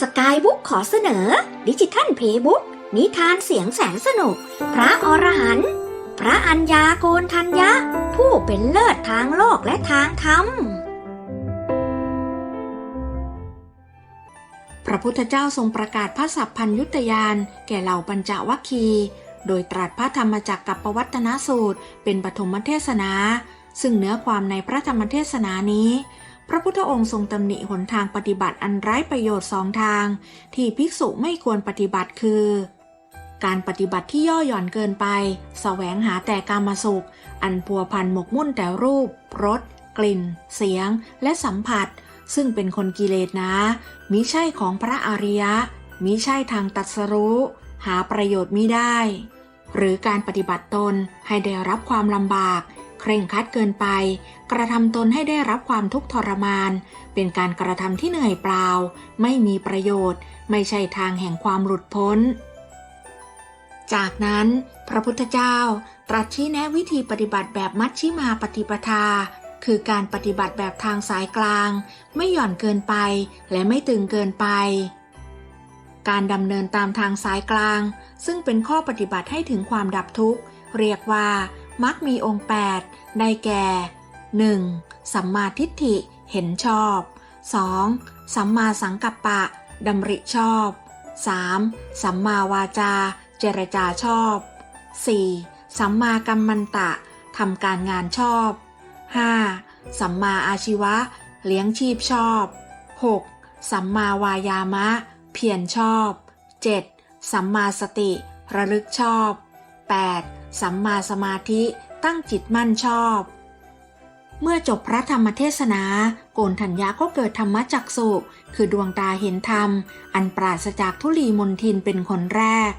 สกายบุ๊กขอเสนอ ดิจิทัลเพย์บุ๊กนิทานเสียงแสนสนุก พระอรหันต์พระอัญญาโกนทัญญะ ผู้เป็นเลิศทางโลกและทางธรรม พระพุทธเจ้าทรงประกาศพระสัพพัญยุตยาน แก่เหล่าปัญจวัคคี โดยตรัสพระธรรมจักรกับปวัตนสูตร เป็นปฐมเทศนา ซึ่งเนื้อความในพระธรรมเทศนานี้ พระพุทธองค์ทรงตำหนิหนทางปฏิบัติอันไร้ประโยชน์สองทาง ที่ภิกษุไม่ควรปฏิบัติคือ การปฏิบัติที่ย่อหย่อนเกินไปแสวงหาแต่กามสุข อันพัวพันหมกมุ่นแต่รูปรสกลิ่น เสียง และสัมผัส ซึ่งเป็นคนกิเลสนะมิใช่ของพระอริยะมิใช่ทางตัดสรู้ หาประโยชน์มิได้ หรือการปฏิบัติตนให้ได้รับความลำบาก เคร่งคัดเกินไป กระทำตนให้ได้รับความทุกข์ทรมาน เป็นการกระทำที่เหนื่อยเปล่า ไม่มีประโยชน์ ไม่ใช่ทางแห่งความหลุดพ้น จากนั้น พระพุทธเจ้าตรัสชี้แนะวิธีปฏิบัติแบบมัชชิมาปฏิปทา คือการปฏิบัติแบบทางสายกลาง ไม่หย่อนเกินไป และไม่ตึงเกินไป การดำเนินตามทางสายกลาง ซึ่งเป็นข้อปฏิบัติให้ถึงความดับทุกข์ เรียกว่า มักมีองค์ 8 ได้แก่ 1. สัมมาทิฏฐิเห็นชอบ 2. สัมมาสังกัปปะดำริชอบ 3. สัมมาวาจา เจรจาชอบ 4. สัมมากัมมันตะทำการงานชอบ 5. สัมมาอาชีวะ เลี้ยงชีพชอบ 6. สัมมาวายามะ เพียรชอบ 7. สัมมาสติ ระลึกชอบ 8. สัมมาสมาธิตั้งจิตมั่นชอบ เมื่อจบพระธรรมเทศนา โกนธัญญาก็เกิดธรรมจักสุคือดวงตาเห็นธรรม อันปราศจากทุลีมนทินเป็นคนแรก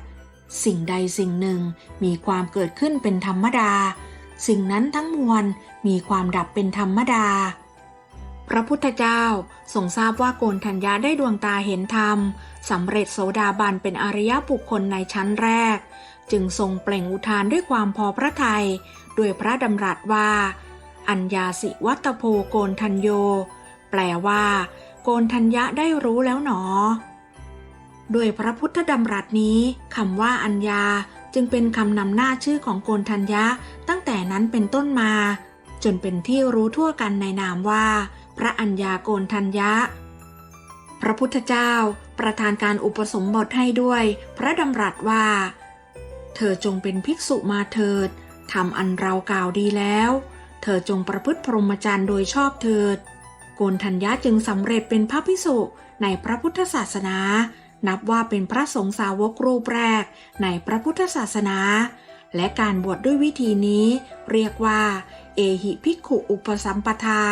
สิ่งใดสิ่งหนึ่งมีความเกิดขึ้นเป็นธรรมดา สิ่งนั้นทั้งมวลมีความดับเป็นธรรมดา พระพุทธเจ้าทรงทราบว่าโกนธัญญาได้ดวงตาเห็นธรรมสำเร็จโสดาบันเป็นอริยบุคคลในชั้นแรก จึงทรงเปล่งอุทานด้วยความพอพระทยัยด้วยพระดำรัสว่า อัญญาสิวัตโพโกนทัญโย แปลว่า โกนทัญญะได้รู้แล้วหนอ ด้วยพระพุทธดำรัสนี้คำว่าอัญญาจึงเป็นคำนำหน้าชื่อของโกนทัญญะตั้งแต่นั้นเป็นต้นมา จนเป็นที่รู้ทั่วกันในนามว่า พระอัญญาโกนทัญญะ พระพุทธเจ้าประทานการอุปสมบทให้ด้วยพระดำรัสว่า เธอจงเป็นภิกษุมาเถิดทำอันเรากล่าวดีแล้ว เธอจงประพฤติพรหมจรรย์โดยชอบเถิด โกนทัญญาจึงสำเร็จเป็นพระภิกษุในพระพุทธศาสนา นับว่าเป็นพระสงฆ์สาวกรูปแรกในพระพุทธศาสนา และการบวชดด้วยวิธีนี้ เรียกว่า เอหิภิกขุอุปสัมปทา